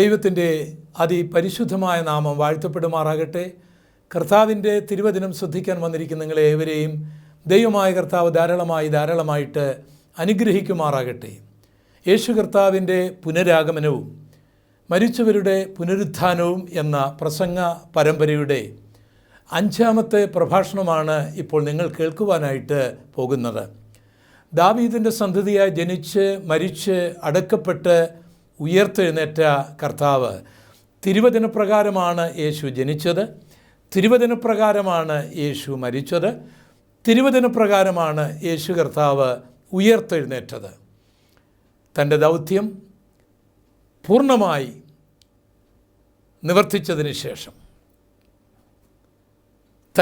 ദൈവത്തിന്റെ അതിപരിശുദ്ധമായ നാമം വാഴ്ത്തപ്പെടുമാറാകട്ടെ. കർത്താവിന്റെ തിരുവചനം ശ്രദ്ധിക്കാൻ വന്നിരിക്കുന്ന നിങ്ങളെ ഏവരെയും ദൈവമായ കർത്താവ് ധാരാളമായി ധാരാളമായിട്ട് അനുഗ്രഹിക്കുമാറാകട്ടെ. യേശു കർത്താവിന്റെ പുനരാഗമനവും മരിച്ചവരുടെ പുനരുത്ഥാനവും എന്ന പ്രസംഗ പരമ്പരയുടെ അഞ്ചാമത്തെ പ്രഭാഷണമാണ് ഇപ്പോൾ നിങ്ങൾ കേൾക്കുവാനായിട്ട് പോകുന്നത്. ദാവീദിന്റെ സന്തതിയായി ജനിച്ച് മരിച്ച് അടക്കപ്പെട്ട് ഉയർത്തെഴുന്നേറ്റ കർത്താവ്. തിരുവചനപ്രകാരമാണ് യേശു ജനിച്ചത്. തിരുവചനപ്രകാരമാണ് യേശു മരിച്ചത്. തിരുവചനപ്രകാരമാണ് യേശു കർത്താവ് ഉയർത്തെഴുന്നേറ്റത്. തന്റെ ദൗത്യം പൂർണമായി നിവർത്തിച്ചതിന് ശേഷം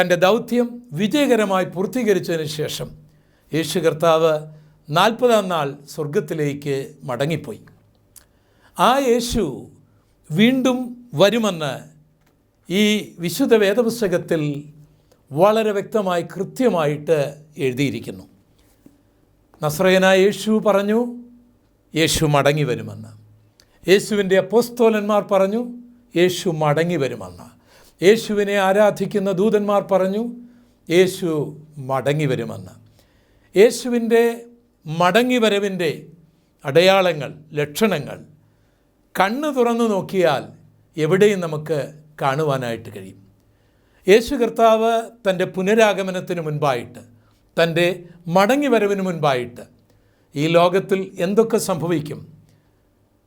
തന്റെ ദൗത്യം വിജയകരമായി പൂർത്തീകരിച്ചതിന് ശേഷം യേശു കർത്താവ് നാൽപ്പതാം നാൾ സ്വർഗത്തിലേക്ക് മടങ്ങിപ്പോയി. ആ യേശു വീണ്ടും വരുമെന്ന് ഈ വിശുദ്ധ വേദപുസ്തകത്തിൽ വളരെ വ്യക്തമായി കൃത്യമായിട്ട് എഴുതിയിരിക്കുന്നു. നസ്രയനായ യേശു പറഞ്ഞു യേശു മടങ്ങി വരുമെന്ന്. യേശുവിന്റെ അപ്പോസ്തോലന്മാർ പറഞ്ഞു യേശു മടങ്ങി വരുമെന്ന്. യേശുവിനെ ആരാധിക്കുന്ന ദൂതന്മാർ പറഞ്ഞു യേശു മടങ്ങി വരുമെന്ന്. യേശുവിന്റെ മടങ്ങി വരവിന്റെ അടയാളങ്ങൾ ലക്ഷണങ്ങൾ കണ്ണ് തുറന്നു നോക്കിയാൽ എവിടെയും നമുക്ക് കാണുവാനായിട്ട് കഴിയും. യേശു കർത്താവ് തന്റെ പുനരാഗമനത്തിന് മുൻപായിട്ട് തന്റെ മടങ്ങി വരവിന് മുൻപായിട്ട് ഈ ലോകത്തിൽ എന്തൊക്കെ സംഭവിക്കും?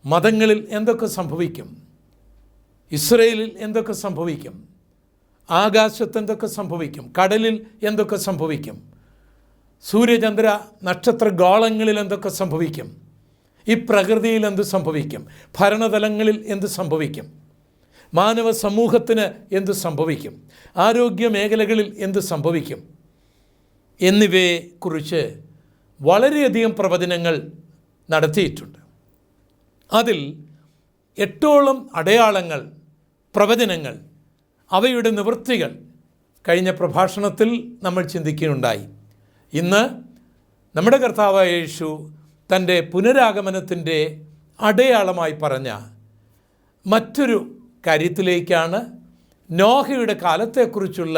മതങ്ങളിൽ എന്തൊക്കെ സംഭവിക്കും? ഇസ്രയേലിൽ എന്തൊക്കെ സംഭവിക്കും? ആകാശത്ത് എന്തൊക്കെ സംഭവിക്കും? കടലിൽ എന്തൊക്കെ സംഭവിക്കും? സൂര്യചന്ദ്ര നക്ഷത്ര ഗോളങ്ങളിൽ എന്തൊക്കെ സംഭവിക്കും? ഈ പ്രകൃതിയിൽ എന്ത് സംഭവിക്കും? ഭരണതലങ്ങളിൽ എന്ത് സംഭവിക്കും? മാനവ സമൂഹത്തിന് എന്ത് സംഭവിക്കും? ആരോഗ്യ മേഖലകളിൽ എന്ത് സംഭവിക്കും? എന്നിവയെക്കുറിച്ച് വളരെയധികം പ്രവചനങ്ങൾ നടത്തിയിട്ടുണ്ട്. അതിൽ എട്ടോളം അടയാളങ്ങൾ പ്രവചനങ്ങൾ അവയുടെ നിവൃത്തികൾ കഴിഞ്ഞ പ്രഭാഷണത്തിൽ നമ്മൾ ചിന്തിക്കുകയുണ്ടായി. ഇന്ന് നമ്മുടെ കർത്താവായ യേശു തന്റെ പുനരാഗമനത്തിന്റെ അടയാളമായി പറഞ്ഞ മറ്റൊരു കാര്യത്തിലേക്കാണ് നോഹയുടെ കാലത്തെക്കുറിച്ചുള്ള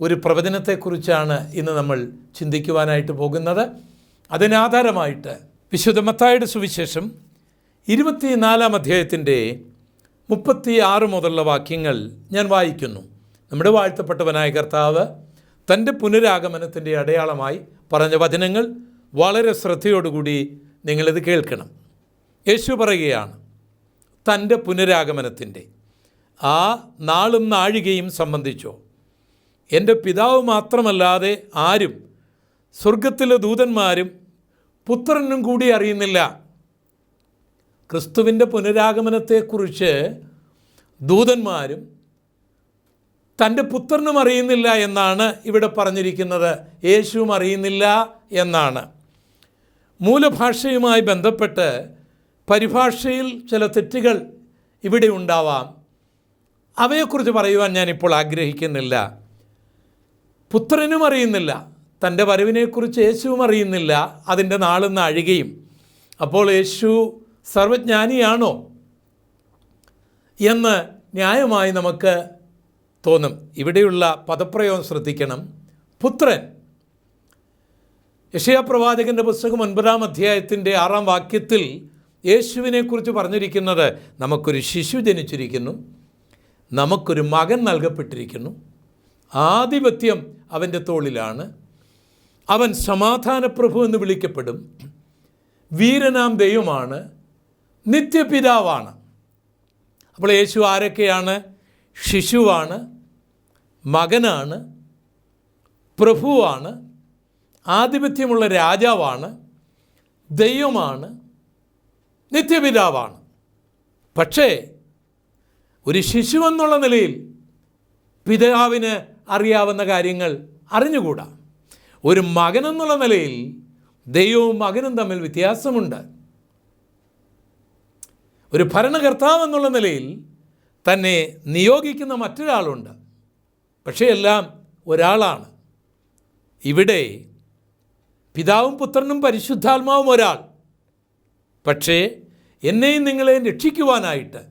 ഒരു പ്രവചനത്തെക്കുറിച്ചാണ് ഇന്ന് നമ്മൾ ചിന്തിക്കുവാനായിട്ട് പോകുന്നത്. അതിനാധാരമായിട്ട് വിശുദ്ധ മത്തായുടെ സുവിശേഷം ഇരുപത്തിനാലാം അധ്യായത്തിന്റെ മുപ്പത്തി ആറ് മുതലുള്ള വാക്യങ്ങൾ ഞാൻ വായിക്കുന്നു. നമ്മുടെ വാഴ്ത്തപ്പെട്ടവനായ കർത്താവ് തന്റെ പുനരാഗമനത്തിന്റെ അടയാളമായി പറഞ്ഞ വചനങ്ങൾ വളരെ ശ്രദ്ധയോടുകൂടി നിങ്ങളിത് കേൾക്കണം. യേശു പറയുകയാണ് തന്റെ പുനരാഗമനത്തിന്റെ ആ നാളും നാഴികയും സംബന്ധിച്ചോ എന്റെ പിതാവ് മാത്രമല്ലാതെ ആരും സ്വർഗത്തിലെ ദൂതന്മാരും പുത്രനും കൂടി അറിയുന്നില്ല. ക്രിസ്തുവിന്റെ പുനരാഗമനത്തെക്കുറിച്ച് ദൂതന്മാരും തന്റെ പുത്രനും അറിയുന്നില്ല എന്നാണ് ഇവിടെ പറഞ്ഞിരിക്കുന്നത്. യേശുവും അറിയുന്നില്ല എന്നാണ്. മൂലഭാഷയുമായി ബന്ധപ്പെട്ട് പരിഭാഷയിൽ ചില തെറ്റുകൾ ഇവിടെ ഉണ്ടാവാം. അവയെക്കുറിച്ച് പറയുവാൻ ഞാനിപ്പോൾ ആഗ്രഹിക്കുന്നില്ല. പുത്രനും അറിയുന്നില്ല. തന്റെ വരവിനെക്കുറിച്ച് യേശുവും അറിയുന്നില്ല. അതിന്റെ നാളെന്ന് അഴുകയും. അപ്പോൾ യേശു സർവജ്ഞാനിയാണോ എന്ന് ന്യായമായി നമുക്ക് തോന്നും. ഇവിടെയുള്ള പദപ്രയോഗം ശ്രദ്ധിക്കണം. പുത്രൻ യഷയാപ്രവാചകന്റെ പുസ്തകം ഒൻപതാം അധ്യായത്തിന്റെ ആറാം വാക്യത്തിൽ യേശുവിനെക്കുറിച്ച് പറഞ്ഞിരിക്കുന്നത് നമുക്കൊരു ശിശു ജനിച്ചിരിക്കുന്നു നമുക്കൊരു മകൻ നൽകപ്പെട്ടിരിക്കുന്നു ആധിപത്യം അവന്റെ തോളിലാണ് അവൻ സമാധാനപ്രഭു എന്ന് വിളിക്കപ്പെടും വീരനാം ദൈവമാണ് നിത്യപിതാവാണ്. അപ്പോൾ യേശു ആരൊക്കെയാണ്? ശിശുവാണ് മകനാണ് പ്രഭുവാണ് ആധിപത്യമുള്ള രാജാവാണ് ദൈവമാണ് നിത്യപിതാവാണ്. പക്ഷേ ഒരു ശിശു എന്നുള്ള നിലയിൽ പിതാവിന് അറിയാവുന്ന കാര്യങ്ങൾ അറിഞ്ഞുകൂടാ. ഒരു മകനെന്നുള്ള നിലയിൽ ദൈവവും മകനും തമ്മിൽ വ്യത്യാസമുണ്ട്. ഒരു ഭരണകർത്താവ് എന്നുള്ള നിലയിൽ തന്നെ നിയോഗിക്കുന്ന മറ്റൊരാളുണ്ട്. പക്ഷേ എല്ലാം ഒരാളാണ്. ഇവിടെ പിതാവും പുത്രനും പരിശുദ്ധാത്മാവും ഒരാൾ. പക്ഷേ എന്നെയും നിങ്ങളെയും രക്ഷിക്കുവാനായിട്ട്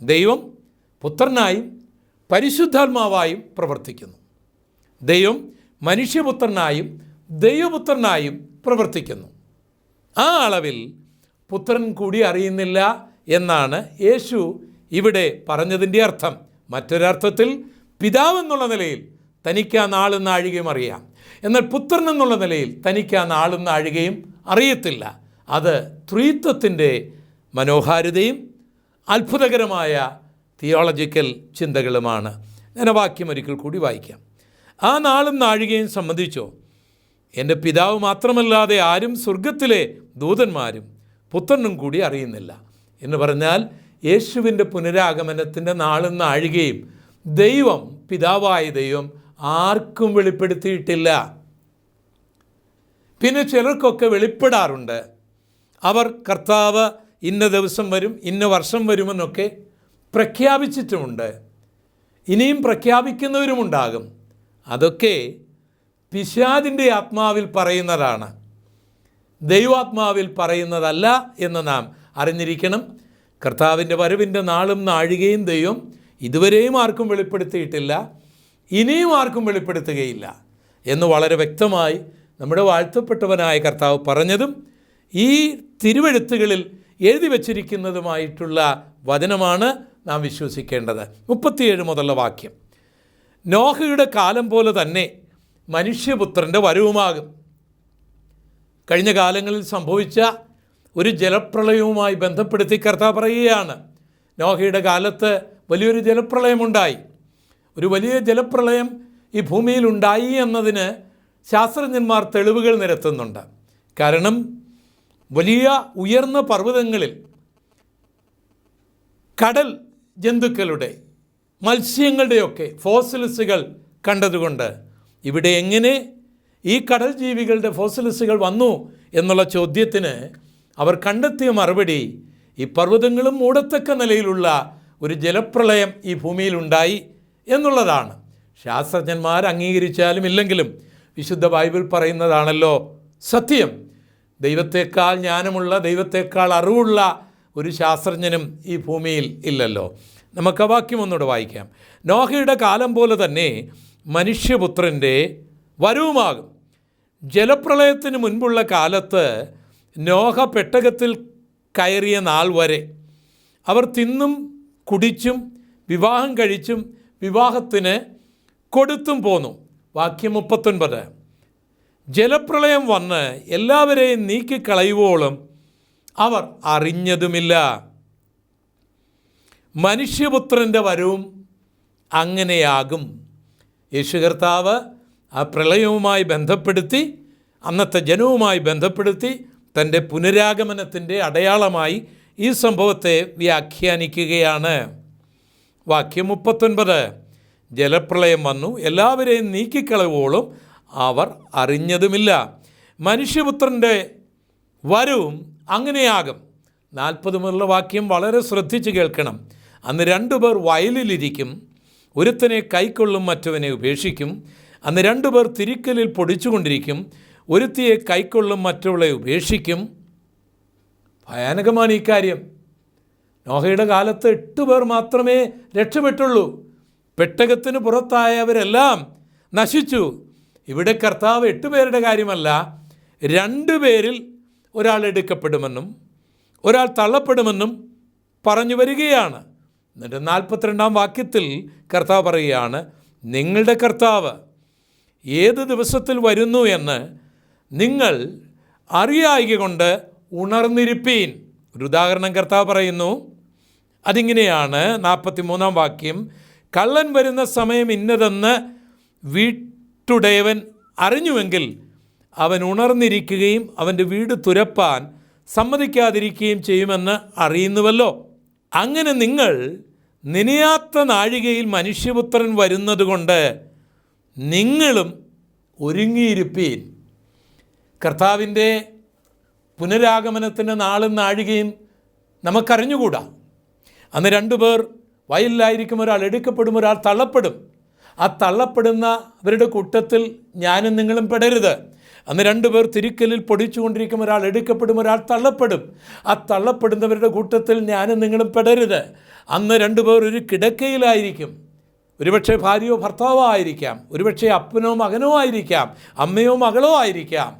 ദൈവം പുത്രനായും പരിശുദ്ധാത്മാവായും പ്രവർത്തിക്കുന്നു. ദൈവം മനുഷ്യപുത്രനായും ദൈവപുത്രനായും പ്രവർത്തിക്കുന്നു. ആ അളവിൽ പുത്രൻ കൂടി അറിയുന്നില്ല എന്നാണ് യേശു ഇവിടെ പറഞ്ഞതിന്റെ അർത്ഥം. മറ്റൊരർത്ഥത്തിൽ പിതാവെന്നുള്ള നിലയിൽ തനിക്ക് ആ നാളും നാഴികയും അറിയാം. എന്നാൽ പുത്രൻ എന്നുള്ള നിലയിൽ തനിക്ക് ആ നാളും നാഴികയും അറിയത്തില്ല. അത് ത്രീത്വത്തിന്റെ മനോഹാരിതയും അത്ഭുതകരമായ തിയോളജിക്കൽ ചിന്തകളുമാണ്. ഞാൻ വാക്യം ഒരിക്കൽ കൂടി വായിക്കാം. ആ നാളും നാഴികയും സംബന്ധിച്ചോ? എന്റെ പിതാവ് മാത്രമല്ലാതെ ആരും സ്വർഗത്തിലെ ദൂതന്മാരും പുത്രനും കൂടി അറിയുന്നില്ല. എന്ന് പറഞ്ഞാൽ യേശുവിന്റെ പുനരാഗമനത്തിന്റെ നാളും നാഴികയും ദൈവം പിതാവായ ദൈവം ആർക്കും വെളിപ്പെടുത്തിയിട്ടില്ല. പിന്നെ ചിലർക്കൊക്കെ വെളിപ്പെടാറുണ്ട്. അവർ കർത്താവ് ഇന്ന ദിവസം വരും ഇന്ന വർഷം വരുമെന്നൊക്കെ പ്രഖ്യാപിച്ചിട്ടുമുണ്ട്. ഇനിയും പ്രഖ്യാപിക്കുന്നവരുമുണ്ടാകും. അതൊക്കെ പിശാദിന്റെ ആത്മാവിൽ പറയുന്നതാണ്. ദൈവാത്മാവിൽ പറയുന്നതല്ല എന്ന് നാം അറിഞ്ഞിരിക്കണം. കർത്താവിന്റെ വരവിന്റെ നാളും നാഴികയും ദൈവം ഇതുവരെയും ആർക്കും വെളിപ്പെടുത്തിയിട്ടില്ല. ഇനിയും ആർക്കും വെളിപ്പെടുത്തുകയില്ല എന്ന് വളരെ വ്യക്തമായി നമ്മുടെ വാഴ്ത്തപ്പെട്ടവനായ കർത്താവ് പറഞ്ഞതും ഈ തിരുവെഴുത്തുകളിൽ എഴുതി വച്ചിരിക്കുന്നതുമായിട്ടുള്ള വചനമാണ് നാം വിശ്വസിക്കേണ്ടത്. മുപ്പത്തിയേഴ് മുതലുള്ള വാക്യം. നോഹയുടെ കാലം പോലെ തന്നെ മനുഷ്യപുത്രന്റെ വരവുമാകും. കഴിഞ്ഞ കാലങ്ങളിൽ സംഭവിച്ച ഒരു ജലപ്രളയവുമായി ബന്ധപ്പെടുത്തി കർത്താവ് പറയുകയാണ്. നോഹയുടെ കാലത്ത് വലിയൊരു ജലപ്രളയമുണ്ടായി. ഒരു വലിയ ജലപ്രളയം ഈ ഭൂമിയിൽ ഉണ്ടായി എന്നതിന് ശാസ്ത്രജ്ഞന്മാർ തെളിവുകൾ നിരത്തുന്നുണ്ട്. കാരണം വലിയ ഉയർന്ന പർവതങ്ങളിൽ കടൽ ജന്തുക്കളുടെ മത്സ്യങ്ങളുടെയൊക്കെ ഫോസിലിസുകൾ കണ്ടതുകൊണ്ട് ഇവിടെ എങ്ങനെ ഈ കടൽ ജീവികളുടെ ഫോസിലിസുകൾ വന്നു എന്നുള്ള ചോദ്യത്തിന് അവർ കണ്ടെത്തിയ മറുപടി ഈ പർവതങ്ങളും മൂടത്തക്ക നിലയിലുള്ള ഒരു ജലപ്രളയം ഈ ഭൂമിയിലുണ്ടായി എന്നുള്ളതാണ്. ശാസ്ത്രജ്ഞന്മാർ അംഗീകരിച്ചാലും ഇല്ലെങ്കിലും വിശുദ്ധ ബൈബിൾ പറയുന്നതാണല്ലോ സത്യം. ദൈവത്തെക്കാൾ ജ്ഞാനമുള്ള ദൈവത്തെക്കാൾ അറിവുള്ള ഒരു ശാസ്ത്രജ്ഞനും ഈ ഭൂമിയിൽ ഇല്ലല്ലോ. നമുക്ക് വാക്യം ഒന്നുകൂടെ വായിക്കാം. നോഹയുടെ കാലം പോലെ തന്നെ മനുഷ്യപുത്രന്റെ വരവുമാകും. ജലപ്രളയത്തിന് മുൻപുള്ള കാലത്ത് നോഹ പെട്ടകത്തിൽ കയറിയ നാൾ വരെ അവർ തിന്നും കുടിച്ചും വിവാഹം കഴിച്ചും വിവാഹത്തിന് കൊടുത്തും പോന്നു. വാക്യം മുപ്പത്തൊൻപത്. ജലപ്രളയം വന്ന് എല്ലാവരെയും നീക്കിക്കളയുവോളും അവർ അറിഞ്ഞതുമില്ല. മനുഷ്യപുത്രന്റെ വരവും അങ്ങനെയാകും. യേശു കർത്താവ് ആ പ്രളയവുമായി ബന്ധപ്പെടുത്തി അന്നത്തെ ജനവുമായി ബന്ധപ്പെടുത്തി തന്റെ പുനരാഗമനത്തിന്റെ അടയാളമായി ഈ സംഭവത്തെ വ്യാഖ്യാനിക്കുകയാണ്. വാക്യം മുപ്പത്തൊൻപത്. ജലപ്രളയം വന്നു എല്ലാവരെയും നീക്കിക്കളവോളും അവർ അറിഞ്ഞതുമില്ല. മനുഷ്യപുത്രന്റെ വരവും അങ്ങനെയാകും. നാൽപ്പത് മുതലുള്ള വാക്യം വളരെ ശ്രദ്ധിച്ച് കേൾക്കണം. അന്ന് രണ്ടുപേർ വയലിലിരിക്കും ഒരുത്തനെ കൈക്കൊള്ളും മറ്റവനെ ഉപേക്ഷിക്കും. അന്ന് രണ്ടുപേർ തിരിക്കലിൽ പൊടിച്ചുകൊണ്ടിരിക്കും ഒരുത്തിയെ കൈക്കൊള്ളും മറ്റവളെ ഉപേക്ഷിക്കും. ഭയാനകമാണ് ഈ കാര്യം. നോഹയുടെ കാലത്ത് എട്ട് പേർ മാത്രമേ രക്ഷപ്പെട്ടുള്ളൂ. പെട്ടകത്തിന് പുറത്തായവരെല്ലാം നശിച്ചു. ഇവിടെ കർത്താവ് എട്ട് പേരുടെ കാര്യമല്ല രണ്ട് പേരിൽ ഒരാൾ എടുക്കപ്പെടുമെന്നും ഒരാൾ തള്ളപ്പെടുമെന്നും പറഞ്ഞു വരികയാണ്. എന്നിട്ട് നാൽപ്പത്തിരണ്ടാം വാക്യത്തിൽ കർത്താവ് പറയുകയാണ് നിങ്ങളുടെ കർത്താവ് ഏത് ദിവസത്തിൽ വരുന്നു എന്ന് നിങ്ങൾ അറിയായിക കൊണ്ട് ഉണർന്നിരിപ്പീൻ. ഒരു ഉദാഹരണം കർത്താവ് പറയുന്നു അതിങ്ങനെയാണ് നാൽപ്പത്തി മൂന്നാം വാക്യം. കള്ളൻ വരുന്ന സമയം ഇന്നതെന്ന് വീട്ടുടയവൻ അറിഞ്ഞുവെങ്കിൽ അവൻ ഉണർന്നിരിക്കുകയും അവന്റെ വീട് തുരപ്പാൻ സമ്മതിക്കാതിരിക്കുകയും ചെയ്യുമെന്ന് അറിയുന്നുവല്ലോ. അങ്ങനെ നിങ്ങൾ നനയാത്ത നാഴികയിൽ മനുഷ്യപുത്രൻ വരുന്നതുകൊണ്ട് നിങ്ങളും ഒരുങ്ങിയിരിപ്പീൻ. കർത്താവിന്റെ പുനരാഗമനത്തിന്റെ നാളും നാഴികയും നമുക്കറിഞ്ഞുകൂടാ. അന്ന് രണ്ടുപേർ വയലിലായിരിക്കും ഒരാൾ എടുക്കപ്പെടും ഒരാൾ തള്ളപ്പെടും. ആ തള്ളപ്പെടുന്ന അവരുടെ കൂട്ടത്തിൽ ഞാനും നിങ്ങളും പെടരുത്. അന്ന് രണ്ടുപേർ തിരിക്കലിൽ പൊടിച്ചുകൊണ്ടിരിക്കും ഒരാൾ എടുക്കപ്പെടും ഒരാൾ തള്ളപ്പെടും. ആ തള്ളപ്പെടുന്നവരുടെ കൂട്ടത്തിൽ ഞാനും നിങ്ങളും പെടരുത്. അന്ന് രണ്ടുപേർ ഒരു കിടക്കയിലായിരിക്കും. ഒരുപക്ഷെ ഭാര്യയോ ഭർത്താവോ ആയിരിക്കാം. ഒരുപക്ഷെ അപ്പനോ മകനോ ആയിരിക്കാം. അമ്മയോ മകളോ ആയിരിക്കാം.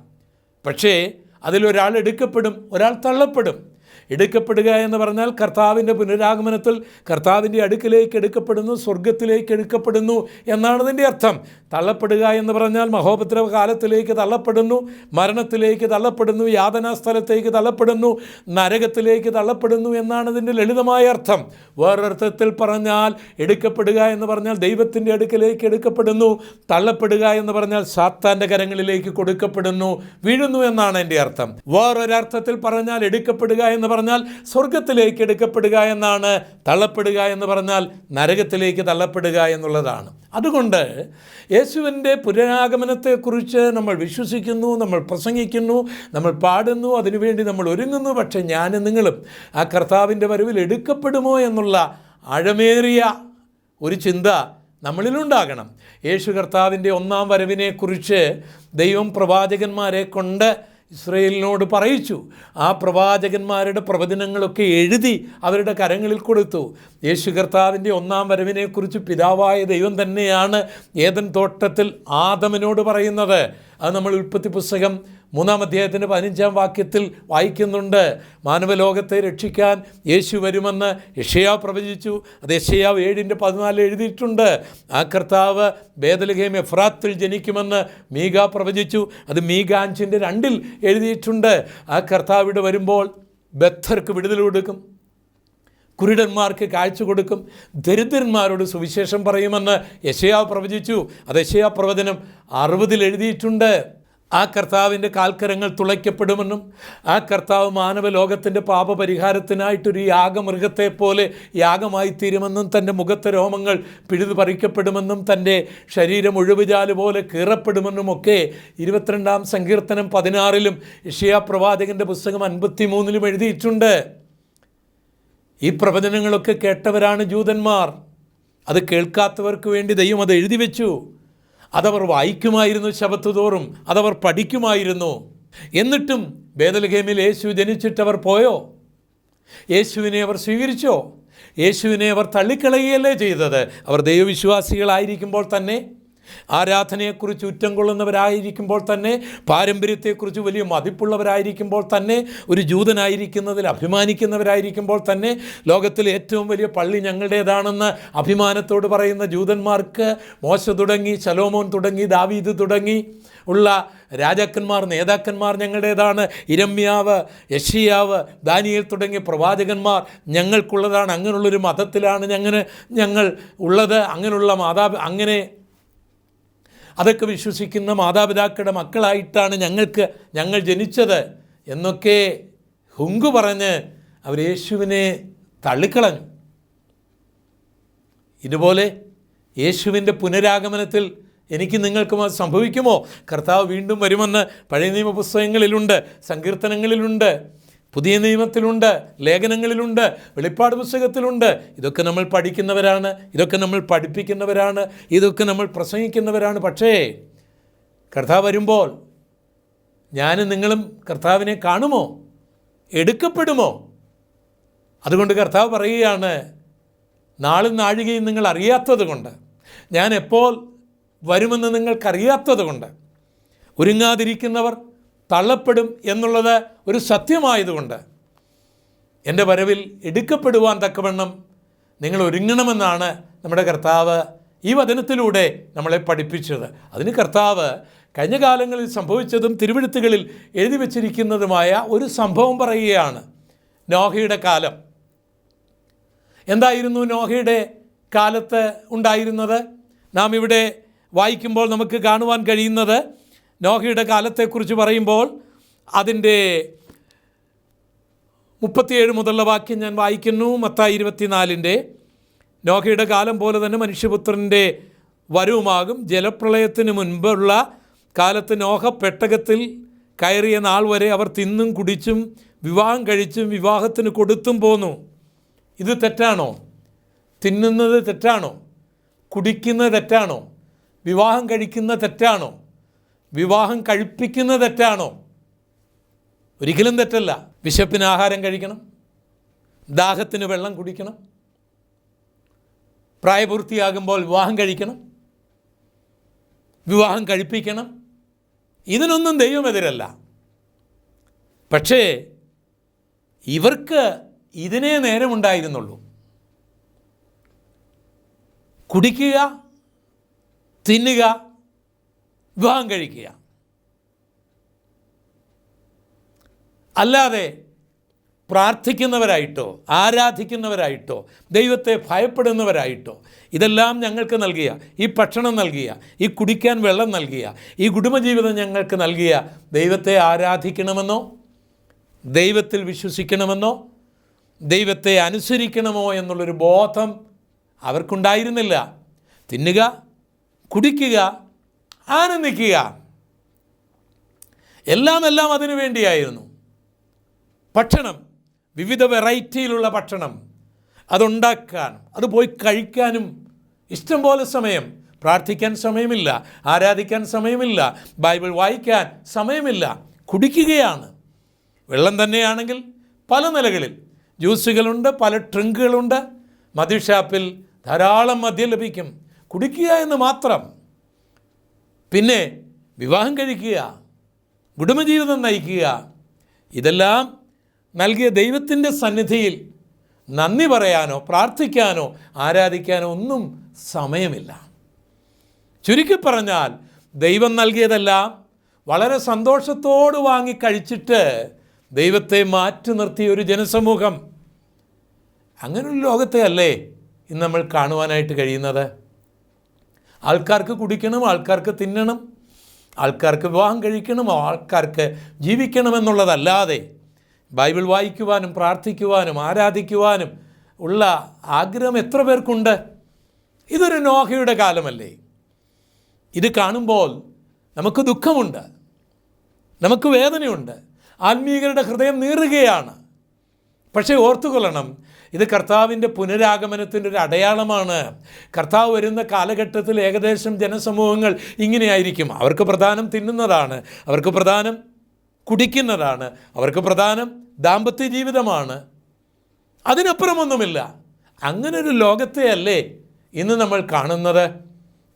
പക്ഷേ അതിലൊരാൾ എടുക്കപ്പെടും ഒരാൾ തള്ളപ്പെടും. എടുക്കപ്പെടുക എന്ന് പറഞ്ഞാൽ കർത്താവിന്റെ പുനരാഗമനത്തിൽ കർത്താവിന്റെ അടുക്കിലേക്ക് എടുക്കപ്പെടുന്നു സ്വർഗത്തിലേക്ക് എടുക്കപ്പെടുന്നു എന്നാണ് അതിന്റെ അർത്ഥം. തള്ളപ്പെടുക എന്ന് പറഞ്ഞാൽ മഹോപദ്രവ കാലത്തിലേക്ക് തള്ളപ്പെടുന്നു മരണത്തിലേക്ക് തള്ളപ്പെടുന്നു യാതനാ സ്ഥലത്തേക്ക് തള്ളപ്പെടുന്നു നരകത്തിലേക്ക് തള്ളപ്പെടുന്നു എന്നാണ് ഇതിന്റെ ലളിതമായ അർത്ഥം. വേറൊരർത്ഥത്തിൽ പറഞ്ഞാൽ എടുക്കപ്പെടുക എന്ന് പറഞ്ഞാൽ ദൈവത്തിന്റെ അടുക്കിലേക്ക് എടുക്കപ്പെടുന്നു തള്ളപ്പെടുക എന്ന് പറഞ്ഞാൽ സാത്താന്റെ കരങ്ങളിലേക്ക് കൊടുക്കപ്പെടുന്നു വീഴുന്നു എന്നാണ് എന്റെ അർത്ഥം. വേറൊരർത്ഥത്തിൽ പറഞ്ഞാൽ എടുക്കപ്പെടുക എന്ന് പറഞ്ഞാൽ സ്വർഗത്തിലേക്ക് എടുക്കപ്പെടുക എന്നാണ് തള്ളപ്പെടുക എന്ന് പറഞ്ഞാൽ നരകത്തിലേക്ക് തള്ളപ്പെടുക എന്നുള്ളതാണ്. അതുകൊണ്ട് യേശുവിന്റെ പുനരാഗമനത്തെക്കുറിച്ച് നമ്മൾ വിശ്വസിക്കുന്നു നമ്മൾ പ്രസംഗിക്കുന്നു നമ്മൾ പാടുന്നു അതിനുവേണ്ടി നമ്മൾ ഒരുങ്ങുന്നു. പക്ഷേ ഞാനും നിങ്ങളും ആ കർത്താവിന്റെ വരവിൽ എടുക്കപ്പെടുമോ എന്നുള്ള അഴമേറിയ ഒരു ചിന്ത നമ്മളിലുണ്ടാകണം. യേശു കർത്താവിന്റെ ഒന്നാം വരവിനെക്കുറിച്ച് ദൈവം പ്രവാചകന്മാരെ കൊണ്ട് ഇസ്രയേലിനോട് പറയിച്ചു. ആ പ്രവാചകന്മാരുടെ പ്രവചനങ്ങളൊക്കെ എഴുതി അവരുടെ കരങ്ങളിൽ കൊടുത്തു. യേശു കർത്താവിന്റെ ഒന്നാം വരവിനെക്കുറിച്ച് പിതാവായ ദൈവം തന്നെയാണ് ഏതൻ തോട്ടത്തിൽ ആദമനോട് പറയുന്നത്. അത് നമ്മൾ ഉൽപ്പത്തി പുസ്തകം മൂന്നാം അധ്യായത്തിന്റെ പതിനഞ്ചാം വാക്യത്തിൽ വായിക്കുന്നുണ്ട് മാനവലോകത്തെ രക്ഷിക്കാൻ യേശു വരുമെന്ന് യഷയാവ് പ്രവചിച്ചു. അത് യഷയാവ് ഏഴിന്റെ പതിനാല് എഴുതിയിട്ടുണ്ട്. ആ കർത്താവ് ബേദലഹേം എഫ്രാത്തിൽ ജനിക്കുമെന്ന് മീഗ പ്രവചിച്ചു. അത് മീഗ അഞ്ചിന്റെ രണ്ടിൽ എഴുതിയിട്ടുണ്ട്. ആ കർത്താവ് ഇവിടെ വരുമ്പോൾ ബദ്ധർക്ക് വിടുതൽ കൊടുക്കും. കുരുടന്മാർക്ക് കാഴ്ച കൊടുക്കും. ദരിദ്രന്മാരോട് സുവിശേഷം പറയുമെന്ന് യശയാവ് പ്രവചിച്ചു. അത് യശയാ പ്രവചനം അറുപതിൽ എഴുതിയിട്ടുണ്ട്. ആ കർത്താവിന്റെ കാൽക്കരങ്ങൾ തുളയ്ക്കപ്പെടുമെന്നും ആ കർത്താവ് മാനവ ലോകത്തിന്റെ പാപപരിഹാരത്തിനായിട്ടൊരു യാഗമൃഗത്തെ പോലെ യാഗമായി തീരുമെന്നും തന്റെ മുഖത്തെ രോമങ്ങൾ പിഴുതു പറിക്കപ്പെടുമെന്നും തന്റെ ശരീരം ഒഴിവുചാൽ പോലെ കീറപ്പെടുമെന്നും ഒക്കെ ഇരുപത്തിരണ്ടാം സങ്കീർത്തനം പതിനാറിലും ഇഷയാപ്രവാചകന്റെ പുസ്തകം അൻപത്തി മൂന്നിലും എഴുതിയിട്ടുണ്ട്. ഈ പ്രവചനങ്ങളൊക്കെ കേട്ടവരാണ് ജൂതന്മാർ. അത് കേൾക്കാത്തവർക്ക് വേണ്ടി ദൈവം അത് എഴുതി വെച്ചു. അതവർ വായിക്കുമായിരുന്നു ശബത്ത് തോറും അതവർ പഠിക്കുമായിരുന്നു. എന്നിട്ടും ബേദൽഹേമിൽ യേശു ജനിച്ചിട്ടവർ പോയോ? യേശുവിനെ അവർ സ്വീകരിച്ചോ? യേശുവിനെ അവർ തള്ളിക്കളയുകയല്ലേ ചെയ്തത്? അവർ ദൈവവിശ്വാസികളായിരിക്കുമ്പോൾ തന്നെ ആരാധനയെക്കുറിച്ച് ഉറ്റം കൊള്ളുന്നവരായിരിക്കുമ്പോൾ തന്നെ പാരമ്പര്യത്തെക്കുറിച്ച് വലിയ മതിപ്പുള്ളവരായിരിക്കുമ്പോൾ തന്നെ ഒരു ജൂതനായിരിക്കുന്നതിൽ അഭിമാനിക്കുന്നവരായിരിക്കുമ്പോൾ തന്നെ ലോകത്തിലെ ഏറ്റവും വലിയ പള്ളി ഞങ്ങളുടേതാണെന്ന് അഭിമാനത്തോട് പറയുന്ന ജൂതന്മാർക്ക് മോശ തുടങ്ങി ശലോമോൻ തുടങ്ങി ദാവീദ് തുടങ്ങി ഉള്ള രാജാക്കന്മാർ നേതാക്കന്മാർ ഞങ്ങളുടേതാണ്. ഇരമ്യാവ് യഷിയാവ് ദാനിയൽ തുടങ്ങിയ പ്രവാചകന്മാർ ഞങ്ങൾക്കുള്ളതാണ്. അങ്ങനെയുള്ളൊരു മതത്തിലാണ് ഞങ്ങൾ ഞങ്ങൾ ഉള്ളത്. അങ്ങനെയുള്ള മാതാ അങ്ങനെ അതൊക്കെ വിശ്വസിക്കുന്ന മാതാപിതാക്കളുടെ മക്കളായിട്ടാണ് ഞങ്ങൾക്ക് ഞങ്ങൾ ജനിച്ചത് എന്നൊക്കെ ഹുങ്കു പറഞ്ഞ് അവർ യേശുവിനെ തള്ളിക്കളഞ്ഞു. ഇതുപോലെ യേശുവിന്റെ പുനരാഗമനത്തിൽ എനിക്ക് നിങ്ങൾക്കും അത് സംഭവിക്കുമോ? കർത്താവ് വീണ്ടും വരുമെന്ന് പഴയ നിയമ പുസ്തകങ്ങളിലുണ്ട് സങ്കീർത്തനങ്ങളിലുണ്ട്. പുതിയ നിയമത്തിലുണ്ട് ലേഖനങ്ങളിലുണ്ട് വെളിപ്പാട് പുസ്തകത്തിലുണ്ട്. ഇതൊക്കെ നമ്മൾ പഠിക്കുന്നവരാണ് ഇതൊക്കെ നമ്മൾ പഠിപ്പിക്കുന്നവരാണ് ഇതൊക്കെ നമ്മൾ പ്രസംഗിക്കുന്നവരാണ്. പക്ഷേ കർത്താവ് വരുമ്പോൾ ഞാനും നിങ്ങളും കർത്താവിനെ കാണുമോ? എടുക്കപ്പെടുമോ? അതുകൊണ്ട് കർത്താവ് പറയുകയാണ് നാളും നാഴികയും നിങ്ങൾ അറിയാത്തത് കൊണ്ട് ഞാൻ എപ്പോൾ വരുമെന്ന് നിങ്ങൾക്കറിയാത്തത് കൊണ്ട് ഒരുങ്ങാതിരിക്കുന്നവർ തള്ളപ്പെടും എന്നുള്ളത് ഒരു സത്യമായതുകൊണ്ട് എന്റെ വരവിൽ എടുക്കപ്പെടുവാൻ തക്കവണ്ണം നിങ്ങൾ ഒരുങ്ങണമെന്നാണ് നമ്മുടെ കർത്താവ് ഈ വചനത്തിലൂടെ നമ്മളെ പഠിപ്പിച്ചത്. അതിന് കർത്താവ് കഴിഞ്ഞ കാലങ്ങളിൽ സംഭവിച്ചതും തിരുവഴുത്തുകളിൽ എഴുതി വച്ചിരിക്കുന്നതുമായ ഒരു സംഭവം പറയുകയാണ്. നോഹയുടെ കാലം. എന്തായിരുന്നു നോഹയുടെ കാലത്ത് ഉണ്ടായിരുന്നത്? നാം ഇവിടെ വായിക്കുമ്പോൾ നമുക്ക് കാണുവാൻ കഴിയുന്നത് നോഹയുടെ കാലത്തെക്കുറിച്ച് പറയുമ്പോൾ അതിന്റെ മുപ്പത്തിയേഴ് മുതലുള്ള വാക്യം ഞാൻ വായിക്കുന്നു. മത്തായി ഇരുപത്തിനാലിന്റെ നോഹയുടെ കാലം പോലെ തന്നെ മനുഷ്യപുത്രന്റെ വരവുമാകും. ജലപ്രളയത്തിന് മുൻപുള്ള കാലത്ത് നോഹ പെട്ടകത്തിൽ കയറിയ നാൾ വരെ അവർ തിന്നും കുടിച്ചും വിവാഹം കഴിച്ചും വിവാഹത്തിന് കൊടുത്തും പോന്നു. ഇത് തെറ്റാണോ? തിന്നുന്നത് തെറ്റാണോ? കുടിക്കുന്നത് തെറ്റാണോ? വിവാഹം കഴിക്കുന്ന തെറ്റാണോ? വിവാഹം കഴിപ്പിക്കുന്ന തെറ്റാണോ? ഒരിക്കലും തെറ്റല്ല. വിശപ്പിന് ആഹാരം കഴിക്കണം. ദാഹത്തിന് വെള്ളം കുടിക്കണം. പ്രായപൂർത്തിയാകുമ്പോൾ വിവാഹം കഴിക്കണം. വിവാഹം കഴിപ്പിക്കണം. ഇതിനൊന്നും ദൈവമെതിരല്ല. പക്ഷേ ഇവർക്ക് ഇതിനേ നേരമുണ്ടായിരുന്നുള്ളൂ. കുടിക്കുക തിന്നുക വിവാഹം കഴിക്കുക. അല്ലാതെ പ്രാർത്ഥിക്കുന്നവരായിട്ടോ ആരാധിക്കുന്നവരായിട്ടോ ദൈവത്തെ ഭയപ്പെടുന്നവരായിട്ടോ ഇതെല്ലാം ഞങ്ങൾക്ക് നൽകിയ ഈ ഭക്ഷണം നൽകിയ ഈ കുടിക്കാൻ വെള്ളം നൽകിയ ഈ കുടുംബജീവിതം ഞങ്ങൾക്ക് നൽകിയ ദൈവത്തെ ആരാധിക്കണമെന്നോ ദൈവത്തിൽ വിശ്വസിക്കണമെന്നോ ദൈവത്തെ അനുസരിക്കണമോ എന്നുള്ളൊരു ബോധം അവർക്കുണ്ടായിരുന്നില്ല. തിന്നുക കുടിക്കുക ആനന്ദിക്കുക. എല്ലാം എല്ലാം അതിനു വേണ്ടിയായിരുന്നു. ഭക്ഷണം വിവിധ വെറൈറ്റിയിലുള്ള ഭക്ഷണം അതുണ്ടാക്കാൻ അത് പോയി കഴിക്കാനും ഇഷ്ടം പോലെ സമയം. പ്രാർത്ഥിക്കാൻ സമയമില്ല ആരാധിക്കാൻ സമയമില്ല ബൈബിൾ വായിക്കാൻ സമയമില്ല കുടിക്കുകയാണ്. വെള്ളം തന്നെയാണെങ്കിൽ പല നിലകളിൽ ജ്യൂസുകളുണ്ട് പല ട്രിങ്കുകളുണ്ട് മദ്യഷാപ്പിൽ ധാരാളം മദ്യം ലഭിക്കും. കുടിക്കുക എന്ന് മാത്രം. പിന്നെ വിവാഹം കഴിക്കുക കുടുംബജീവിതം നയിക്കുക ഇതെല്ലാം നൽകിയ ദൈവത്തിന്റെ സന്നിധിയിൽ നന്ദി പറയാനോ പ്രാർത്ഥിക്കാനോ ആരാധിക്കാനോ ഒന്നും സമയമില്ല. ചുരുക്കി പറഞ്ഞാൽ ദൈവം നൽകിയതെല്ലാം വളരെ സന്തോഷത്തോട് വാങ്ങി കഴിച്ചിട്ട് ദൈവത്തെ മാറ്റി നിർത്തിയ ഒരു ജനസമൂഹം. അങ്ങനൊരു ലോകത്തെ അല്ലേ ഇന്ന് നമ്മൾ കാണുവാനായിട്ട് കഴിയുന്നത്? ആൾക്കാർക്ക് കുടിക്കണം ആൾക്കാർക്ക് തിന്നണം ആൾക്കാർക്ക് വിവാഹം കഴിക്കണം ആൾക്കാർക്ക് ജീവിക്കണമെന്നുള്ളതല്ലാതെ ബൈബിൾ വായിക്കുവാനും പ്രാർത്ഥിക്കുവാനും ആരാധിക്കുവാനും ഉള്ള ആഗ്രഹം എത്ര പേർക്കുണ്ട്? ഇതൊരു നോഹയുടെ കാലമല്ലേ. ഇത് കാണുമ്പോൾ നമുക്ക് ദുഃഖമുണ്ട് നമുക്ക് വേദനയുണ്ട് ആത്മീകരുടെ ഹൃദയം നീറുകയാണ്. പക്ഷേ ഓർത്തുകൊള്ളണം ഇത് കർത്താവിന്റെ പുനരാഗമനത്തിന്റെ ഒരു അടയാളമാണ്. കർത്താവ് വരുന്ന കാലഘട്ടത്തിൽ ഏകദേശം ജനസമൂഹങ്ങൾ ഇങ്ങനെയായിരിക്കും. അവർക്ക് പ്രധാനം തിന്നുന്നതാണ് അവർക്ക് പ്രധാനം കുടിക്കുന്നതാണ് അവർക്ക് പ്രധാനം ദാമ്പത്യ ജീവിതമാണ്. അതിനപ്പുറമൊന്നുമില്ല. അങ്ങനെ ഒരു ലോകത്തെയല്ലേ ഇന്ന് നമ്മൾ കാണുന്നത്?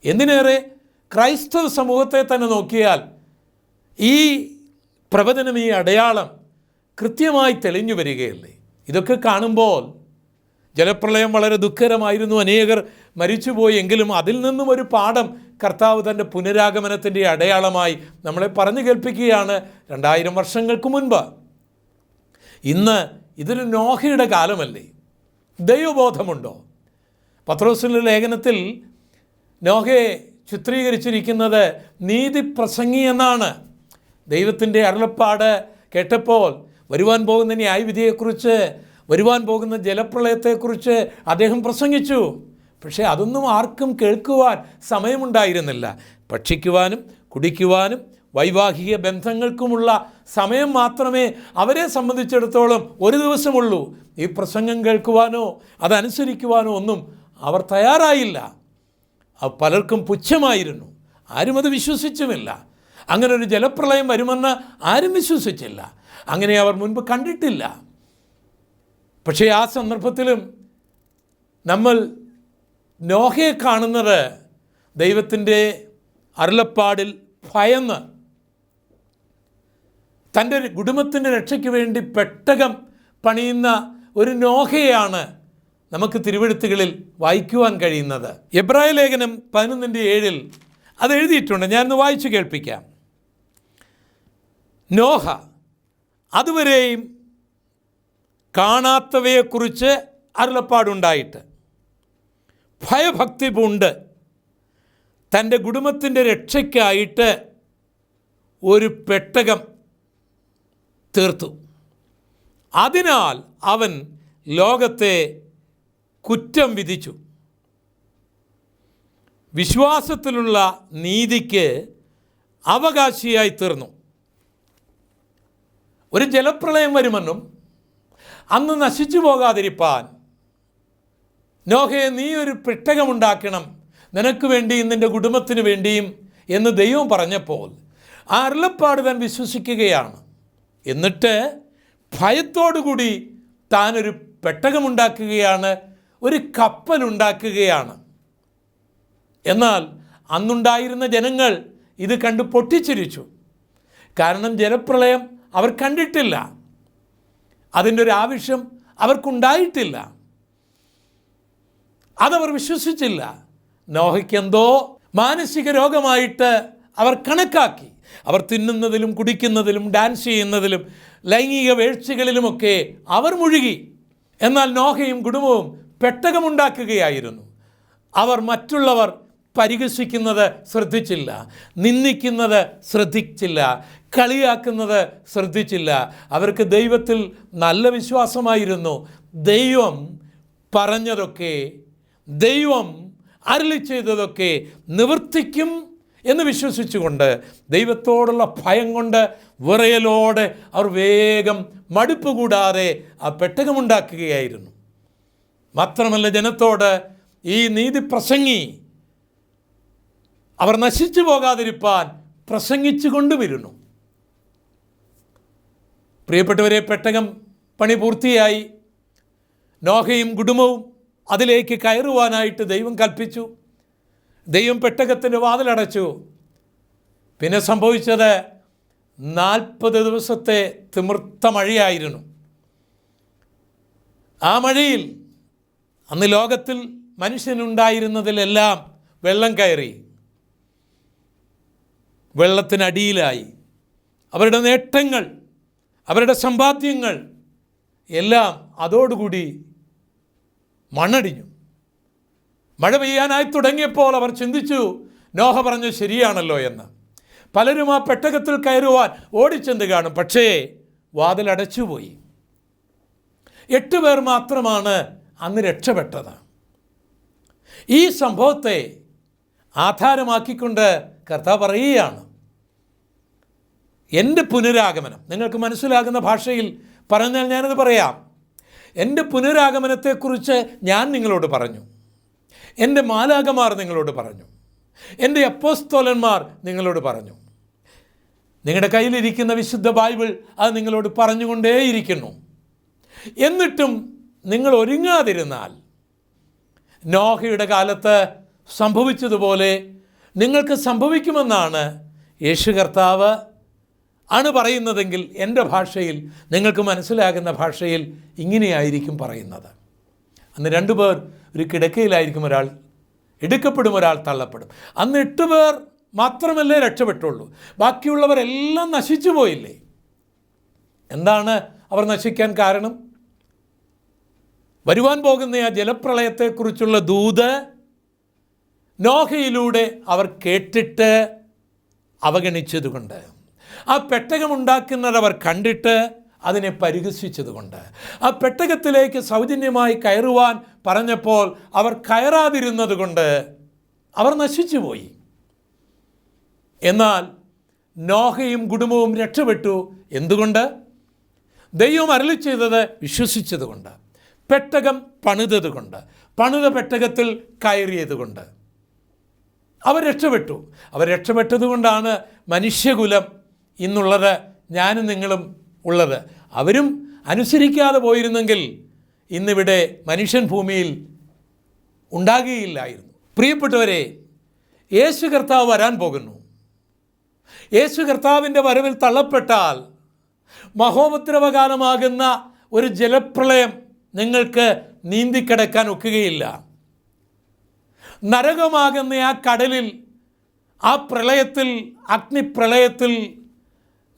എന്തിനേറെ? ക്രൈസ്തവ സമൂഹത്തെ തന്നെ നോക്കിയാൽ ഈ പ്രവചനം ഈ അടയാളം കൃത്യമായി തെളിഞ്ഞു വരികയല്ലേ? ഇതൊക്കെ കാണുമ്പോൾ ജലപ്രളയം വളരെ ദുഃഖകരമായിരുന്നു. അനേകർ മരിച്ചുപോയി. എങ്കിലും അതിൽ നിന്നും ഒരു പാഠം കർത്താവ് തന്റെ പുനരാഗമനത്തിന്റെ അടയാളമായി നമ്മളെ പറഞ്ഞു കേൾപ്പിക്കുകയാണ് രണ്ടായിരം വർഷങ്ങൾക്ക് മുൻപ്. ഇന്ന് ഇതൊരു നോഹയുടെ കാലമല്ലേ? ദൈവബോധമുണ്ടോ? പത്രോസിന്റെ ലേഖനത്തിൽ നോഹയെ ചിത്രീകരിച്ചിരിക്കുന്നത് നീതി പ്രസംഗി എന്നാണ്. ദൈവത്തിന്റെ അരുളപ്പാട് കേട്ടപ്പോൾ വരുവാൻ പോകുന്ന ന്യായവിധിയെക്കുറിച്ച് വരുവാൻ പോകുന്ന ജലപ്രളയത്തെക്കുറിച്ച് അദ്ദേഹം പ്രസംഗിച്ചു. പക്ഷേ അതൊന്നും ആർക്കും കേൾക്കുവാൻ സമയമുണ്ടായിരുന്നില്ല. ഭക്ഷിക്കുവാനും കുടിക്കുവാനും വൈവാഹിക ബന്ധങ്ങൾക്കുമുള്ള സമയം മാത്രമേ അവരെ സംബന്ധിച്ചിടത്തോളം ഒരു ദിവസമുള്ളൂ. ഈ പ്രസംഗം കേൾക്കുവാനോ അതനുസരിക്കുവാനോ ഒന്നും അവർ തയ്യാറായില്ല. പലർക്കും പുച്ഛമായിരുന്നു. ആരും അത് വിശ്വസിച്ചുമില്ല. അങ്ങനെ ഒരു ജലപ്രളയം വരുമെന്ന് ആരും വിശ്വസിച്ചില്ല. അങ്ങനെ അവർ മുൻപ് കണ്ടിട്ടില്ല. പക്ഷേ ആ സന്ദർഭത്തിലും നമ്മൾ നോഹയെ കാണുന്നത് ദൈവത്തിന്റെ അരുളപ്പാടിൽ ഭയന്ന് തന്റെ കുടുംബത്തിന്റെ രക്ഷയ്ക്ക് വേണ്ടി പെട്ടകം പണിയുന്ന ഒരു നോഹയാണ് നമുക്ക് തിരുവെഴുത്തുകളിൽ വായിക്കുവാൻ കഴിയുന്നത്. എബ്രായ ലേഖനം പതിനൊന്നിന്റെ ഏഴിൽ അത് എഴുതിയിട്ടുണ്ട്. ഞാനൊന്ന് വായിച്ചു കേൾപ്പിക്കാം. നോഹ അതുവരെയും കാണാത്തവയെക്കുറിച്ച് അരുളപ്പാടുണ്ടായിട്ട് ഭയഭക്തി പൂണ്ട് തന്റെ കുടുംബത്തിന്റെ രക്ഷയ്ക്കായിട്ട് ഒരു പെട്ടകം തീർത്തു. അതിനാൽ അവൻ ലോകത്തെ കുറ്റം വിധിച്ചു. വിശ്വാസത്തിലുള്ള നീതിക്ക് അവകാശിയായി തീർന്നു. ഒരു ജലപ്രളയം വരുമെന്നും അന്ന് നശിച്ചു പോകാതിരിപ്പാൻ. നോഹയെ നീ ഒരു പെട്ടകമുണ്ടാക്കണം നിനക്ക് വേണ്ടിയും നിന്റെ കുടുംബത്തിന് വേണ്ടിയും എന്ന് ദൈവം പറഞ്ഞപ്പോൾ ആ അരുളപ്പാട് താൻ വിശ്വസിക്കുകയാണ്. എന്നിട്ട് ഭയത്തോടുകൂടി താനൊരു പെട്ടകമുണ്ടാക്കുകയാണ് ഒരു കപ്പലുണ്ടാക്കുകയാണ് എന്നാൽ അന്നുണ്ടായിരുന്ന ജനങ്ങൾ ഇത് കണ്ട് പൊട്ടിച്ചിരിച്ചു. കാരണം ജലപ്രളയം അവർ കണ്ടിട്ടില്ല. അതിന്റെ ഒരു ആവശ്യം അവർക്കുണ്ടായിട്ടില്ല. അതവർ വിശ്വസിച്ചില്ല. നോഹയ്ക്കെന്തോ മാനസിക രോഗമായിട്ട് അവർ കണക്കാക്കി. അവർ തിന്നുന്നതിലും കുടിക്കുന്നതിലും ഡാൻസ് ചെയ്യുന്നതിലും ലൈംഗിക വീഴ്ചകളിലുമൊക്കെ അവർ മുഴുകി. എന്നാൽ നോഹയും കുടുംബവും പെട്ടകമുണ്ടാക്കുകയായിരുന്നു. അവർ മറ്റുള്ളവർ പരിഹസിക്കുന്നത് ശ്രദ്ധിച്ചില്ല നിന്ദിക്കുന്നത് ശ്രദ്ധിച്ചില്ല കളിയാക്കുന്നത് ശ്രദ്ധിച്ചില്ല. അവർക്ക് ദൈവത്തിൽ നല്ല വിശ്വാസമായിരുന്നു. ദൈവം പറഞ്ഞതൊക്കെ ദൈവം അരളി ചെയ്തതൊക്കെ നിവർത്തിക്കും എന്ന് വിശ്വസിച്ചുകൊണ്ട് ദൈവത്തോടുള്ള ഭയം കൊണ്ട് വിറയലോടെ അവർ വേഗം മടുപ്പ് കൂടാതെ ആ പെട്ടകമുണ്ടാക്കുകയായിരുന്നു. മാത്രമല്ല ജനത്തോട് ഈ നീതി പ്രസംഗി അവർ നശിച്ചു പോകാതിരിപ്പാൻ പ്രസംഗിച്ചു കൊണ്ടുവരുന്നു പ്രിയപ്പെട്ടവരെ പെട്ടകം പണി പൂർത്തിയായി. നോഹയും കുടുംബവും അതിലേക്ക് കയറുവാനായിട്ട് ദൈവം കൽപ്പിച്ചു. ദൈവം പെട്ടകത്തിന്റെ വാതിലടച്ചു. പിന്നെ സംഭവിച്ചത് നാൽപ്പത് ദിവസത്തെ തിമിർത്ത മഴയായിരുന്നു. ആ മഴയിൽ അന്ന് ലോകത്തിൽ മനുഷ്യനുണ്ടായിരുന്നതിലെല്ലാം വെള്ളം കയറി. വെള്ളത്തിനടിയിലായി. അവരുടെ നേട്ടങ്ങൾ അവരുടെ സമ്പാദ്യങ്ങൾ എല്ലാം അതോടുകൂടി മണ്ണടിഞ്ഞു മഴ പെയ്യാനായി തുടങ്ങിയപ്പോൾ അവർ ചിന്തിച്ചു നോഹ പറഞ്ഞു ശരിയാണല്ലോ എന്ന്. പലരും ആ പെട്ടകത്തിൽ കയറുവാൻ ഓടിച്ചെന്ന് കാണും പക്ഷേ വാതിലടച്ചുപോയി. എട്ട് പേർ മാത്രമാണ് അന്ന് രക്ഷപ്പെട്ടത്. ഈ സംഭവത്തെ ആധാരമാക്കിക്കൊണ്ട് കർത്താവ് പറയുകയാണ് എന്റെ പുനരാഗമനം നിങ്ങൾക്ക് മനസ്സിലാകുന്ന ഭാഷയിൽ പറഞ്ഞാൽ ഞാനത് പറയാം എന്റെ പുനരാഗമനത്തെക്കുറിച്ച് ഞാൻ നിങ്ങളോട് പറഞ്ഞു എന്റെ മാലാകമാർ നിങ്ങളോട് പറഞ്ഞു എന്റെ അപ്പോസ്തോലന്മാർ നിങ്ങളോട് പറഞ്ഞു. നിങ്ങളുടെ കയ്യിലിരിക്കുന്ന വിശുദ്ധ ബൈബിൾ അത് നിങ്ങളോട് പറഞ്ഞുകൊണ്ടേയിരിക്കുന്നു. എന്നിട്ടും നിങ്ങൾ ഒരുങ്ങാതിരുന്നാൽ നോഹയുടെ കാലത്ത് സംഭവിച്ചതുപോലെ നിങ്ങൾക്ക് സംഭവിക്കുമെന്നാണ് യേശു കർത്താവ് ആണ് പറയുന്നതെങ്കിൽ എന്റെ ഭാഷയിൽ നിങ്ങൾക്ക് മനസ്സിലാകുന്ന ഭാഷയിൽ ഇങ്ങനെയായിരിക്കും പറയുന്നത്. അന്ന് രണ്ടു പേർ ഒരു കിടക്കയിലായിരിക്കും ഒരാൾ എടുക്കപ്പെടും ഒരാൾ തള്ളപ്പെടും. അന്ന് എട്ട് പേർ മാത്രമല്ലേ രക്ഷപ്പെട്ടുള്ളൂ. ബാക്കിയുള്ളവരെല്ലാം നശിച്ചു പോയില്ലേ? എന്താണ് അവർ നശിക്കാൻ കാരണം? വരുവാൻ പോകുന്ന ആ ജലപ്രളയത്തെക്കുറിച്ചുള്ള ദൂത് നോഹയിലൂടെ അവർ കേട്ടിട്ട് അവഗണിച്ചതുകൊണ്ട് ആ പെട്ടകമുണ്ടാക്കുന്നത് അവർ കണ്ടിട്ട് അതിനെ പരിഹസിച്ചതുകൊണ്ട് ആ പെട്ടകത്തിലേക്ക് സൗജന്യമായി കയറുവാൻ പറഞ്ഞപ്പോൾ അവർ കയറാതിരുന്നത് കൊണ്ട് അവർ നശിച്ചുപോയി. എന്നാൽ നോഹയും കുടുംബവും രക്ഷപ്പെട്ടു. എന്തുകൊണ്ട്? ദൈവം അരളി ചെയ്തത് വിശ്വസിച്ചതുകൊണ്ട് പെട്ടകം പണിതതുകൊണ്ട് പണിത പെട്ടകത്തിൽ കയറിയതുകൊണ്ട്. അവർ രക്ഷപ്പെട്ടു. അവർ രക്ഷപ്പെട്ടതുകൊണ്ടാണ് മനുഷ്യകുലം ഇന്നുള്ളത് ഞാനും നിങ്ങളും ഉള്ളത്. അവരും അനുസരിക്കാതെ പോയിരുന്നെങ്കിൽ ഇന്നിവിടെ മനുഷ്യൻ ഭൂമിയിൽ ഉണ്ടാകുകയില്ലായിരുന്നു. പ്രിയപ്പെട്ടവരെ യേശു കർത്താവ് വരാൻ പോകുന്നു. യേശു കർത്താവിന്റെ വരവിൽ തള്ളപ്പെട്ടാൽ മഹോപദ്രവകാലമാകുന്ന ഒരു ജലപ്രളയം നിങ്ങൾക്ക് നീന്തിക്കിടക്കാൻ ഒക്കുകയില്ല. നരകമാകുന്ന ആ കടലിൽ ആ പ്രളയത്തിൽ അഗ്നിപ്രളയത്തിൽ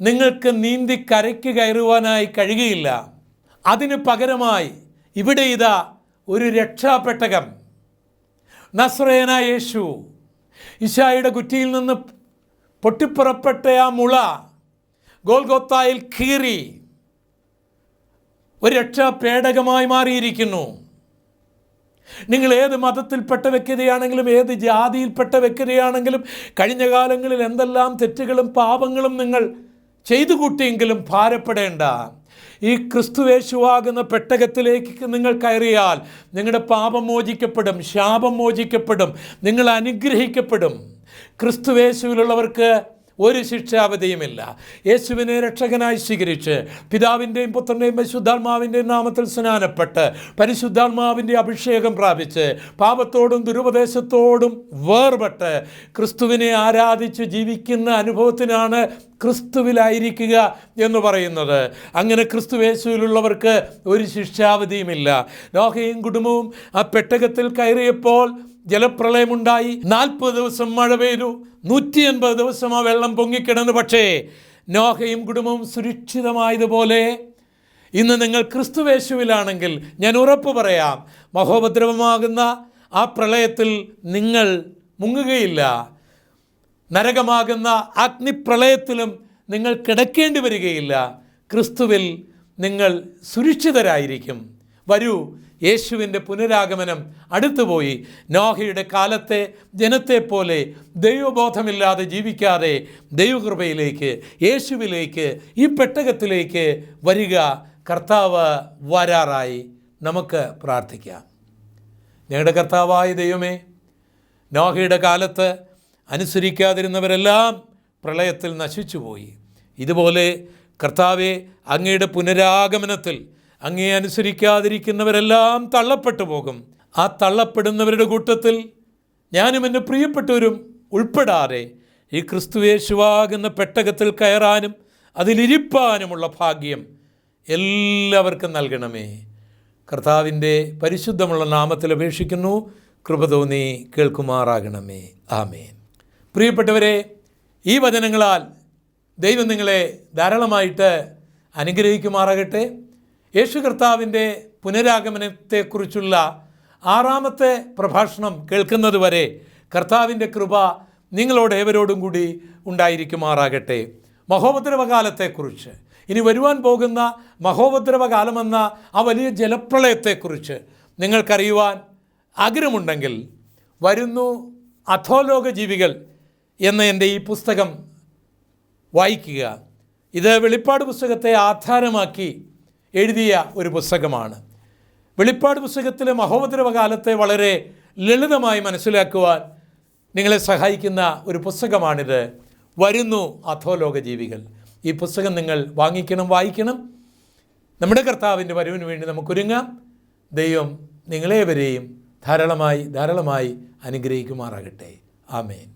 നിങ്ങൾക്ക് നീന്തി കരയ്ക്ക് കയറുവാനായി കഴിയുകയില്ല. അതിന് പകരമായി ഇവിടെ ഇതാ ഒരു രക്ഷാപെട്ടകം. നസ്രേന യേശു ഇഷായുടെ കുറ്റിയിൽ നിന്ന് പൊട്ടിപ്പുറപ്പെട്ട ആ മുള ഗോൽഗോത്തായിൽ കീറി ഒരു രക്ഷാപേടകമായി മാറിയിരിക്കുന്നു. നിങ്ങൾ ഏത് മതത്തിൽപ്പെട്ട വ്യക്തിയാണെങ്കിലും ഏത് ജാതിയിൽപ്പെട്ട വ്യക്തിയാണെങ്കിലും കഴിഞ്ഞ കാലങ്ങളിൽ എന്തെല്ലാം തെറ്റുകളും പാപങ്ങളും നിങ്ങൾ ചെയ്തു കൂട്ടിയെങ്കിലും ഭാരപ്പെടേണ്ട. ഈ ക്രിസ്തുവേശുവാകുന്ന പെട്ടകത്തിലേക്ക് നിങ്ങൾ കയറിയാൽ നിങ്ങളുടെ പാപം മോചിക്കപ്പെടും ശാപം മോചിക്കപ്പെടും നിങ്ങൾ അനുഗ്രഹിക്കപ്പെടും. ക്രിസ്തുവേശുവിലുള്ളവർക്ക് ഒരു ശിക്ഷാവധിയുമില്ല. യേശുവിനെ രക്ഷകനായി സ്വീകരിച്ച് പിതാവിന്റെയും പുത്രന്റെയും പരിശുദ്ധാത്മാവിന്റെയും നാമത്തിൽ സ്നാനപ്പെട്ട് പരിശുദ്ധാത്മാവിന്റെ അഭിഷേകം പ്രാപിച്ച് പാപത്തോടും ദുരുപദേശത്തോടും വേർപെട്ട് ക്രിസ്തുവിനെ ആരാധിച്ച് ജീവിക്കുന്ന അനുഭവത്തിനാണ് ക്രിസ്തുവിലായിരിക്കുക എന്ന് പറയുന്നത്. അങ്ങനെ ക്രിസ്തു യേശുവിലുള്ളവർക്ക് ഒരു ശിക്ഷാവധിയുമില്ല. നോഹയും കുടുംബവും ആ പെട്ടകത്തിൽ കയറിയപ്പോൾ ജലപ്രളയമുണ്ടായി. നാൽപ്പത് ദിവസം മഴ പെയ്തു. നൂറ്റി എൺപത് ദിവസം ആ വെള്ളം പൊങ്ങിക്കിടന്നു. പക്ഷേ നോഹയും കുടുംബവും സുരക്ഷിതമായതുപോലെ ഇന്ന് നിങ്ങൾ ക്രിസ്തുവേശുവിലാണെങ്കിൽ ഞാൻ ഉറപ്പ് പറയാം മഹോപദ്രവമാകുന്ന ആ പ്രളയത്തിൽ നിങ്ങൾ മുങ്ങുകയില്ല. നരകമാകുന്ന അഗ്നിപ്രളയത്തിലും നിങ്ങൾ കിടക്കേണ്ടി വരികയില്ല. ക്രിസ്തുവിൽ നിങ്ങൾ സുരക്ഷിതരായിരിക്കും. വരൂ യേശുവിന്റെ പുനരാഗമനം അടുത്തുപോയി. നോഹയുടെ കാലത്തെ ജനത്തെപ്പോലെ ദൈവബോധമില്ലാതെ ജീവിക്കാതെ ദൈവകൃപയിലേക്ക് യേശുവിലേക്ക് ഈ പെട്ടകത്തിലേക്ക് വരിക കർത്താവ് വരാറായി. നമുക്ക് പ്രാർത്ഥിക്കാം. ഞങ്ങളുടെ കർത്താവായ ദൈവമേ നോഹയുടെ കാലത്ത് അനുസരിക്കാതിരുന്നവരെല്ലാം പ്രളയത്തിൽ നശിച്ചുപോയി. ഇതുപോലെ കർത്താവെ അങ്ങയുടെ പുനരാഗമനത്തിൽ അങ്ങേ അനുസരിക്കാതിരിക്കുന്നവരെല്ലാം തള്ളപ്പെട്ടു പോകും. ആ തള്ളപ്പെടുന്നവരുടെ കൂട്ടത്തിൽ ഞാനും എന്റെ പ്രിയപ്പെട്ടവരും ഉൾപ്പെടാതെ ഈ ക്രിസ്തുവേശുവാകുന്ന പെട്ടകത്തിൽ കയറാനും അതിലിരിപ്പാനുമുള്ള ഭാഗ്യം എല്ലാവർക്കും നൽകണമേ. കർത്താവിന്റെ പരിശുദ്ധമുള്ള നാമത്തിൽ അപേക്ഷിക്കുന്നു. കൃപ തോന്നി കേൾക്കുമാറാകണമേ. ആമേൻ. പ്രിയപ്പെട്ടവരെ ഈ വചനങ്ങളാൽ ദൈവം നിങ്ങളെ ധാരാളമായിട്ട് അനുഗ്രഹിക്കുമാറാകട്ടെ. യേശു കർത്താവിന്റെ പുനരാഗമനത്തെക്കുറിച്ചുള്ള ആറാമത്തെ പ്രഭാഷണം കേൾക്കുന്നത് വരെ കർത്താവിന്റെ കൃപ നിങ്ങളോട് ഏവരോടും കൂടി ഉണ്ടായിരിക്കുമാറാകട്ടെ. മഹോപദ്രവകാലത്തെക്കുറിച്ച് ഇനി വരുവാൻ പോകുന്ന മഹോപദ്രവകാലമെന്ന ആ വലിയ ജലപ്രളയത്തെക്കുറിച്ച് നിങ്ങൾക്കറിയുവാൻ ആഗ്രഹമുണ്ടെങ്കിൽ വരുന്നു അധോലോക ജീവികൾ എന്ന എന്റെ ഈ പുസ്തകം വായിക്കുക. ഇത് വെളിപ്പാട് പുസ്തകത്തെ ആധാരമാക്കി എഴുതിയ ഒരു പുസ്തകമാണ്. വെളിപ്പാട് പുസ്തകത്തിലെ മഹോപദ്രവകാലത്തെ വളരെ ലളിതമായി മനസ്സിലാക്കുവാൻ നിങ്ങളെ സഹായിക്കുന്ന ഒരു പുസ്തകമാണിത്. വരുന്നു അധോലോക ജീവികൾ. ഈ പുസ്തകം നിങ്ങൾ വാങ്ങിക്കണം വായിക്കണം. നമ്മുടെ കർത്താവിന്റെ വരവിന് വേണ്ടി നമുക്കൊരുങ്ങാം. ദൈവം നിങ്ങളേവരെയും ധാരാളമായി ധാരാളമായി അനുഗ്രഹിക്കുമാറാകട്ടെ. ആമേൻ.